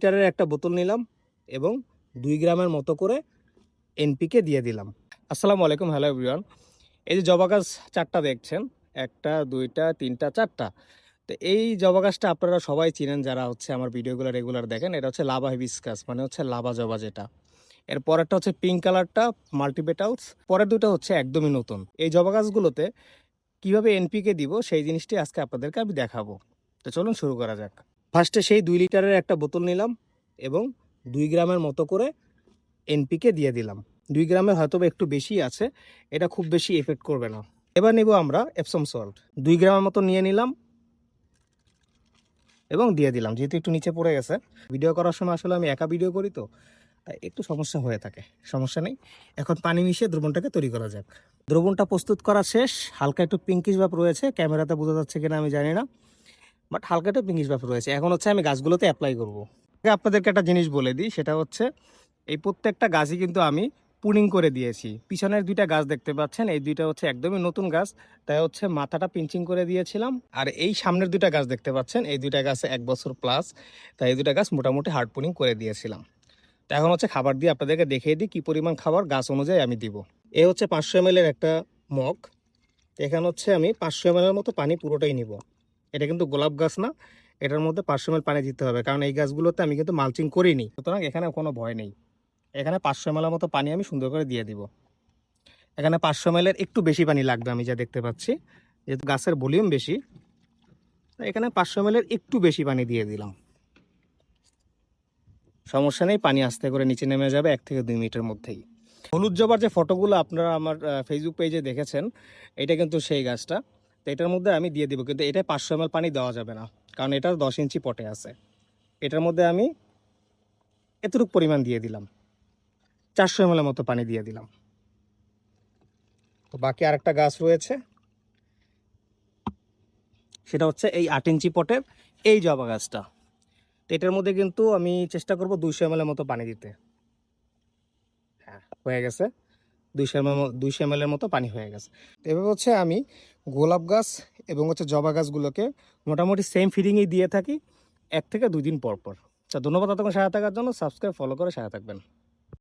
লিটারের একটা বোতল নিলাম এবং দুই গ্রামের মতো করে এনপিকে দিয়ে দিলাম। আসসালামু আলাইকুম, হ্যালো এভরিওয়ান। এই যে জবা গাছ চারটা দেখছেন, একটা, দুইটা, তিনটা, চারটা। তো এই জবা গাছটা আপনারা সবাই চিনেন যারা হচ্ছে আমার ভিডিওগুলো রেগুলার দেখেন, এটা হচ্ছে লাভা হিবিসকাস মানে হচ্ছে লাভা জবা যেটা। এর পরেরটা হচ্ছে পিঙ্ক কালারটা মাল্টিপেটালস পরের দুটো হচ্ছে একদমই নতুন। এই জবা গাছগুলোতে কীভাবে এনপিকে দিব, সেই জিনিসটি আজকে আপনাদেরকে আমি দেখাবো। তো চলুন শুরু করা যাক। ফার্স্টে সেই দুই লিটারের একটা বোতল নিলাম এবং দুই গ্রামের মতো করে এনপিকে দিয়ে দিলাম। দুই গ্রামের হয়তো একটু বেশি আছে, এটা খুব বেশি এফেক্ট করবে না। এবার নেব আমরা এপসম সল্ট দুই গ্রামের মতো নিয়ে নিলাম এবং দিয়ে দিলাম, যেহেতু একটু নিচে পড়ে গেছে। ভিডিও করার সময় আসলে আমি একা ভিডিও করি তো, তাই একটু সমস্যা হয়ে থাকে, সমস্যা নেই। এখন পানি মিশিয়ে দ্রবণটাকে তৈরি করা যাক। দ্রবণটা প্রস্তুত করা শেষ, হালকা একটু পিঙ্কিশ ভাব রয়েছে, ক্যামেরাতে বোঝা যাচ্ছে কিনা আমি জানি না। বাট হালকা একটু পিঙ্কিশ ভাব রয়েছে। এখন হচ্ছে আমি গাছগুলোতে অ্যাপ্লাই করব। আপনাদেরকে একটা জিনিস বলে দিই, সেটা হচ্ছে এই প্রত্যেকটা গাছই কিন্তু আমি পুনিং করে দিয়েছি। পিছনের দুইটা গাছ দেখতে পাচ্ছেন, এই দুইটা হচ্ছে একদমই নতুন গাছ, তাই হচ্ছে মাথাটা পিঞ্চিং করে দিয়েছিলাম। আর এই সামনের দুইটা গাছ দেখতে পাচ্ছেন, এই দুইটা গাছে এক বছর প্লাস তাই এই দুইটা গাছ মোটামুটি হার্ড পুনিং করে দিয়েছিলাম। তো এখন হচ্ছে খাবার দিয়ে আপনাদেরকে দেখিয়ে দিই, কী পরিমাণ খাবার গাছ অনুযায়ী আমি দিব। এ হচ্ছে পাঁচশো এম একটা মগ। এখানে হচ্ছে আমি পাঁচশো এম মতো পানি পুরোটাই নিব। এটা কিন্তু গোলাপ গাছ না, এটার মধ্যে পাঁচশো এম পানি দিতে হবে। কারণ এই গাছগুলোতে আমি কিন্তু মালচিং করিনি। সুতরাং এখানে কোনো ভয় নেই। এখানে পাঁচশো এম মতো পানি আমি সুন্দর করে দিয়ে দিব। এখানে পাঁচশো এম একটু বেশি পানি লাগবে আমি যা দেখতে পাচ্ছি। যেহেতু গাছের ভলিউম বেশি এখানে পাঁচশো এম একটু বেশি পানি দিয়ে দিলাম। সমস্যা নেই, পানি আস্তে করে নিচে নেমে যাবে এক থেকে দুই মিনিটের মধ্যেই। হলুদ জবার যে ফটোগুলো আপনারা আমার ফেসবুক পেজে দেখেছেন, এটা কিন্তু সেই গাছটা। তো এটার মধ্যে আমি দিয়ে দিব, কিন্তু এটা পাঁচশো এম পানি দেওয়া যাবে না, কারণ এটা দশ ইঞ্চি পটে আছে। এটার মধ্যে আমি এতটুকু পরিমাণ দিয়ে দিলাম, চারশো এম মতো পানি দিয়ে দিলাম। তো বাকি আরেকটা গাছ রয়েছে, সেটা হচ্ছে এই আট ইঞ্চি পটের এই জবা গাছটা। তো এটার মধ্যে কিন্তু আমি চেষ্টা করব দুইশো এম মতো পানি দিতে। হ্যাঁ হয়ে গেছে। দুইশো এম দুইশো এম মতো পানি হয়ে গেছে। এভাবে হচ্ছে আমি গোলাপ গাছ এবং হচ্ছে জবা গাছগুলোকে মোটামুটি সেম ফিডিংয়ে দিয়ে থাকি এক থেকে দুই দিন পর পর। তা ধন্যবাদ ততক্ষণ সাহায্য থাকার জন্য। সাবস্ক্রাইব ফলো করে সাহায্য থাকবেন।